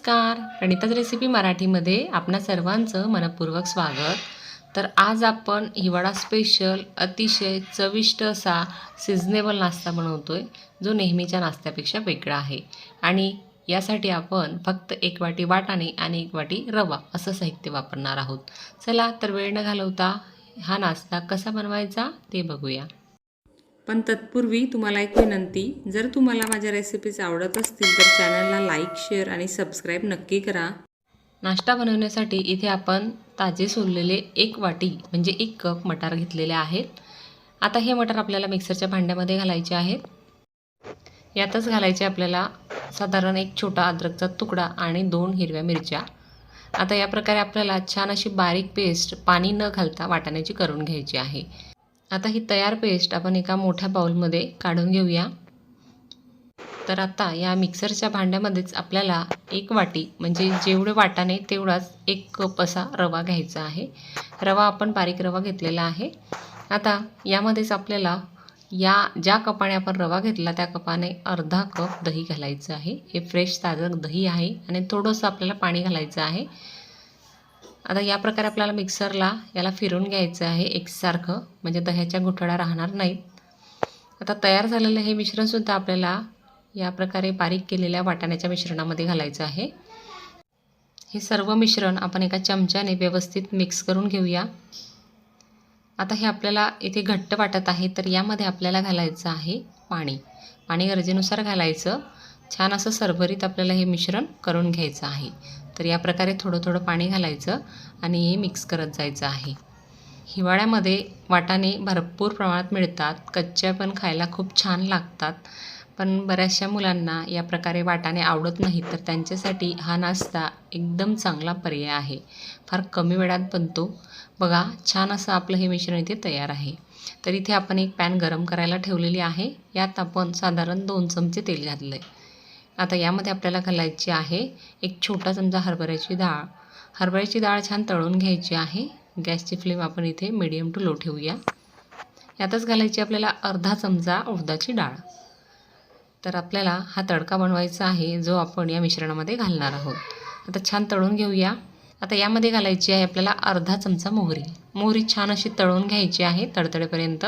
नमस्कार. प्रणिताज रेसिपी मराठीमध्ये आपणा सर्वांचं मनपूर्वक स्वागत. तर आज आपण हिवाळा स्पेशल अतिशय चविष्ट असा सिझनेबल नाश्ता बनवतो आहे जो नेहमीच्या नाश्त्यापेक्षा वेगळा आहे. आणि यासाठी आपण फक्त एक वाटी वाटाणे आणि एक वाटी रवा असं साहित्य वापरणार आहोत. चला तर वेळ न घालवता हा नाश्ता कसा बनवायचा ते बघूया. पण तत्पूर्वी तुम्हाला एक विनंती जर तुम्हाला माझ्या रेसिपीज आवडत असतील तर चॅनलला लाईक शेअर आणि सबस्क्राईब नक्की करा. नाश्ता बनवण्यासाठी इथे आपण ताजे सोललेले एक वाटी म्हणजे एक कप मटार घेतलेले आहेत. आता हे मटार आपल्याला मिक्सरच्या भांड्यामध्ये घालायचे आहेत. यातच घालायचे आपल्याला साधारण एक छोटा अद्रकचा तुकडा आणि दोन हिरव्या मिरच्या. आता या प्रकारे आपल्याला छान अशी बारीक पेस्ट पाणी न घालता वाटाण्याची करून घ्यायची आहे. आता ही तयार पेस्ट आपण एका मोठ्या बाउलमध्ये काढून घेऊया. तर आता या मिक्सरच्या भांड्यामध्येच आपल्याला एक वाटी म्हणजे जेवढे वाटाने तेवढाच एक कप असा रवा घ्यायचा आहे. रवा आपण बारीक रवा घेतलेला आहे. आता यामध्येच आपल्याला या ज्या कपाने आपण रवा घेतला त्या कपाने अर्धा कप दही घालायचं आहे. हे फ्रेश ताजं दही आहे आणि थोडंसं आपल्याला पाणी घालायचं आहे. आता या प्रकारे आपल्याला मिक्सरला याला फिरून घ्यायचं आहे एकसारखं म्हणजे दह्याच्या गुठळ्या राहणार नाहीत. आता तयार झालेलं हे मिश्रणसुद्धा आपल्याला या प्रकारे बारीक केलेल्या वाटाण्याच्या मिश्रणामध्ये घालायचं आहे. हे सर्व मिश्रण आपण एका चमच्याने व्यवस्थित मिक्स करून घेऊया. आता हे आपल्याला इथे घट्ट वाटत आहे तर यामध्ये आपल्याला घालायचं आहे पाणी. पाणी गरजेनुसार घालायचं. छान असं सरभरीत आपल्याला हे मिश्रण करून घ्यायचं आहे. तर या प्रकारे थोडं थोडं पाणी घालायचं आणि हे मिक्स करत जायचं आहे. हिवाळ्यामध्ये वाटाणे भरपूर प्रमाणात मिळतात. कच्च्या पण खायला खूप छान लागतात. पण बऱ्याचशा मुलांना या प्रकारे वाटाणे आवडत नाही तर त्यांच्यासाठी हा नाश्ता एकदम चांगला पर्याय आहे. फार कमी वेळात बनतो. बघा छान असं आपलं हे मिश्रण इथे तयार आहे. तर इथे आपण एक पॅन गरम करायला ठेवलेली आहे. यात आपण साधारण दोन चमचे तेल घातलं आहे आता यामध्ये आपल्याला घालायची आहे एक छोटा चमचा हरभऱ्याची डाळ. हरभऱ्याची डाळ छान तळून घ्यायची आहे. गॅसची फ्लेम आपण इथे मिडियम टू लो ठेवूया. यातच घालायची आपल्याला अर्धा चमचा उडदाची डाळ. तर आपल्याला हा तडका बनवायचा आहे जो आपण या मिश्रणामध्ये घालणार आहोत. आता छान तळून घेऊया. आता यामध्ये घालायची आहे आपल्याला अर्धा चमचा मोहरी. मोहरी छान अशी तळून घ्यायची आहे तडतडेपर्यंत.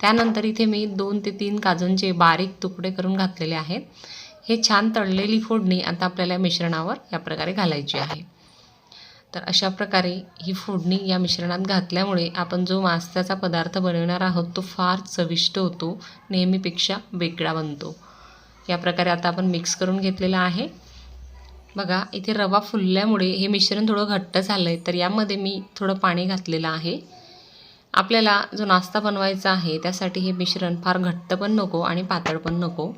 त्यानंतर इथे मी दोन ते तीन काजूंचे बारीक तुकडे करून घातलेले आहेत. हे छान तळलेली फोडणी आता आपल्याला मिश्रणावर या प्रकारे घालायची आहे. तर अशा प्रकारे ही फोडणी या मिश्रणात घातल्यामुळे आपण जो मास्त्याचा पदार्थ बनवणार आहोत तो फार चविष्ट होतो नेहमीपेक्षा वेगळा बनतो. या प्रकारे आता आपण मिक्स करून घेतलेला आहे. बघा इथे रवा फुलल्यामुळे हे मिश्रण थोडं घट्ट झालं आहे तर यामध्ये मी थोडं पाणी घातलेलं आहे. आपल्याला जो नाश्ता बनवायचा आहे त्यासाठी हे मिश्रण फार घट्ट पण नको आणि पातळ पण नको.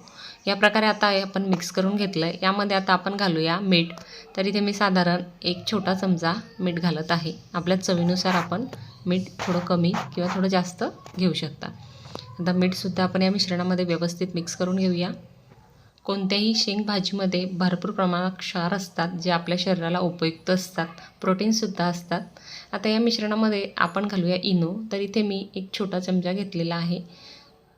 या प्रकारे आता आपण मिक्स करून घेतलं आहे यामध्ये आता आपण घालूया मीठ. तर इथे मी साधारण एक छोटा चमचा मीठ घालत आहे. आपल्या चवीनुसार आपण मीठ थोडं कमी किंवा थोडं जास्त घेऊ शकता. आता मीठसुद्धा आपण या मिश्रणामध्ये व्यवस्थित मिक्स करून घेऊया. कोणत्याही शेंगभाजीमध्ये भरपूर प्रमाणात क्षार असतात जे आपल्या शरीराला उपयुक्त असतात. प्रोटीनसुद्धा असतात. आता या मिश्रणामध्ये आपण घालूया इनो. तर इथे मी एक छोटा चमचा घेतलेला आहे.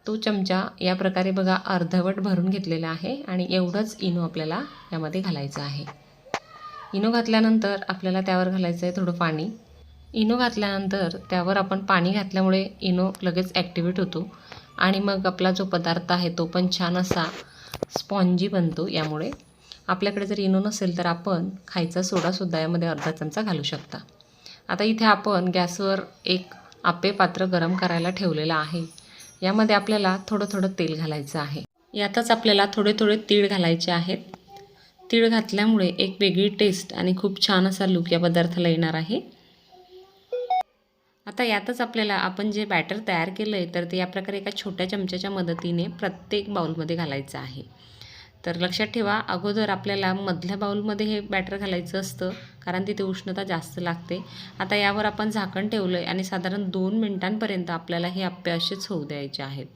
तो चमचा या प्रकारे बघा अर्धवट भरून घेतलेला आहे आणि एवढंच इनो आपल्याला यामध्ये घालायचं आहे. इनो घातल्यानंतर आपल्याला त्यावर घालायचं आहे थोडं पाणी. इनो घातल्यानंतर त्यावर आपण पाणी घातल्यामुळे इनो लगेच ॲक्टिवेट होतो आणि मग आपला जो पदार्थ आहे तो पण छान असा स्पॉन्जी बनतो यामुळे. आपल्याकडे जर इनो नसेल तर आपण खायचा सोडासुद्धा यामध्ये अर्धा चमचा घालू शकता. आता इथे आपण गॅसवर एक आप्पे पात्र गरम करायला ठेवलेलं आहे. यामध्ये आपल्याला थोडं थोडं तेल घालायचं आहे. यातच आपल्याला थोडे थोडे तीळ घालायचे आहेत. तीळ घातल्यामुळे एक वेगळी टेस्ट आणि खूप छान असा लुक या पदार्थाला येणार आहे. आता यातच आपल्याला आपण जे बॅटर तयार केलं आहे तर ते या प्रकारे एका छोट्या चमच्याच्या मदतीने प्रत्येक बाउलमध्ये घालायचं आहे. तर लक्षात ठेवा अगोदर आपल्याला मधल्या बाउलमध्ये हे बॅटर घालायचं असतं कारण तिथे उष्णता जास्त लागते. आता यावर आपण झाकण ठेवलं आहे आणि साधारण दोन मिनटांपर्यंत आपल्याला हे आप्पे असेच होऊ द्यायचे आहेत.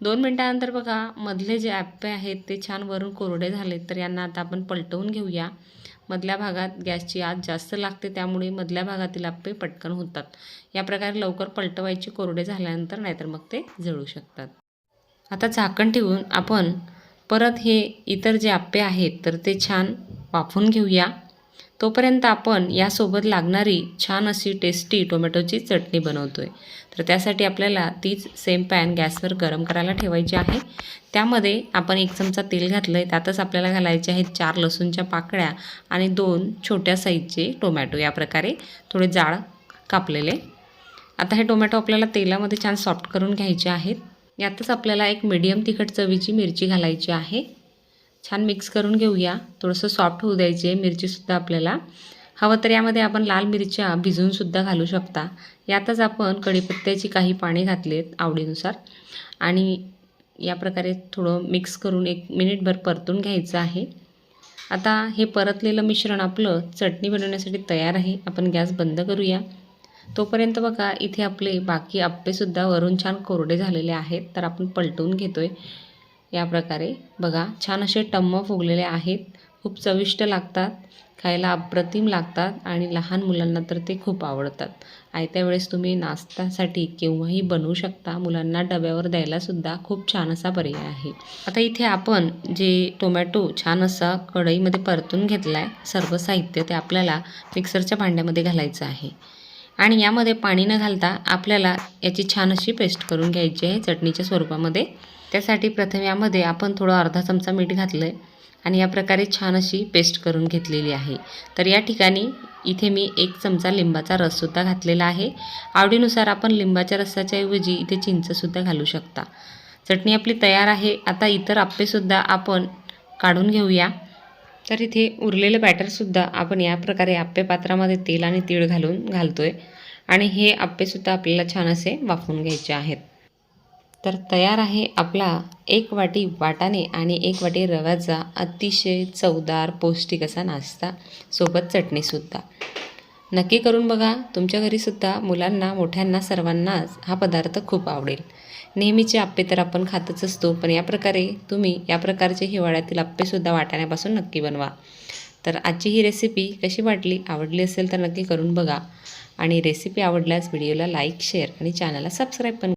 दोन मिनटानंतर बघा मधले जे आप्पे आहेत ते छान वरून कोरडे झाले तर यांना आता आपण पलटवून घेऊया. मधल्या भागात गॅसची आत जास्त लागते त्यामुळे मधल्या भागातील आप्पे पटकन होतात. या प्रकारे लवकर पलटवायचे कोरडे झाल्यानंतर नाहीतर मग ते जळू शकतात. आता झाकण ठेवून आपण परत हे इतर जे आप्पे आहेत तर ते छान वाफून घेऊया. तोपर्यंत आपण यासोबत लागणारी छान अशी टेस्टी टोमॅटोची चटणी बनवतो आहे तर त्यासाठी आपल्याला तीच सेम पॅन गॅसवर गरम करायला ठेवायची आहे. त्यामध्ये आपण एक चमचा तेल घातलं आहे त्यातच आपल्याला घालायचे आहेत चार लसूणच्या पाकळ्या आणि दोन छोट्या साईजचे टोमॅटो या प्रकारे. थोडे जाड कापलेले. आता हे टोमॅटो आपल्याला तेलामध्ये छान सॉफ्ट करून घ्यायचे आहेत. यातच आपल्याला एक मीडियम तिखट चवीची मिरची घालायची आहे. छान मिक्स करून घेऊया. थोडंसं सॉफ्ट होऊ द्यायची आहे मिरचीसुद्धा आपल्याला. हवं तर यामध्ये आपण लाल मिरच्या भिजवूनसुद्धा घालू शकता. यातच आपण कढीपत्त्याची काही पाणी घातलेत आवडीनुसार. आणि या प्रकारे थोडं मिक्स करून एक मिनिटभर परतून घ्यायचं आहे. आता हे परतलेलं मिश्रण आपलं चटणी बनवण्यासाठी तयार आहे. आपण गॅस बंद करूया. तोपर्यंत बघा इथे आपले बाकी आप्पेसुद्धा वरून छान कोरडे झालेले आहेत. तर आपण पलटून घेतो आहे या प्रकारे. बघा छान असे टम्म फुगलेले आहेत. खूप चविष्ट लागतात खायला अप्रतिम लागतात आणि लहान मुलांना तर ते खूप आवडतात. आयत्या वेळेस तुम्ही नाश्त्यासाठी केव्हाही बनवू शकता. मुलांना डब्यावर द्यायलासुद्धा खूप छान असा पर्याय आहे. आता इथे आपण जे टोमॅटो छान असा कढईमध्ये परतून घेतला आहे सर्व साहित्य ते आपल्याला मिक्सरच्या भांड्यामध्ये घालायचं आहे. आणि यामध्ये पाणी न घालता आपल्याला याची छान अशी पेस्ट करून घ्यायची आहे चटणीच्या स्वरूपामध्ये. त्यासाठी प्रथम यामध्ये आपण थोडं अर्धा चमचा मीठ घातलं आहे आणि या प्रकारे छान अशी पेस्ट करून घेतलेली आहे. तर या ठिकाणी इथे मी एक चमचा लिंबाचा रससुद्धा घातलेला आहे. आवडीनुसार आपण लिंबाच्या रसाच्या ऐवजी इथे चिंचसुद्धा घालू शकता. चटणी आपली तयार आहे. आता इतर आप्पेसुद्धा आपण काढून घेऊया. तर इथे उरलेलं बॅटरसुद्धा आपण या प्रकारे आप्पे पात्रामध्ये तेल आणि तीळ घालून घालतो आहे आणि हे आप्पेसुद्धा आपल्याला छान असे वाफून घ्यायचे आहेत. तर तयार आहे आपला एक वाटी वाटाणे आणि एक वाटी रव्याचा अतिशय चवदार पौष्टिक असा नाश्ता सोबत चटणीसुद्धा नक्की करून बघा तुमच्या घरीसुद्धा मुलांना मोठ्यांना सर्वांनाच हा पदार्थ खूप आवडेल. नेहमीचे आप्पे तर आपण खातच असतो पण या प्रकारे तुम्ही या प्रकारचे हिवाळ्यातील आप्पेसुद्धा वाटाण्यापासून नक्की बनवा. तर आजची ही रेसिपी कशी वाटली आवडली असेल तर नक्की करून बघा. आणि रेसिपी आवडल्यास व्हिडिओला लाईक शेअर आणि चॅनलला सबस्क्राईब पण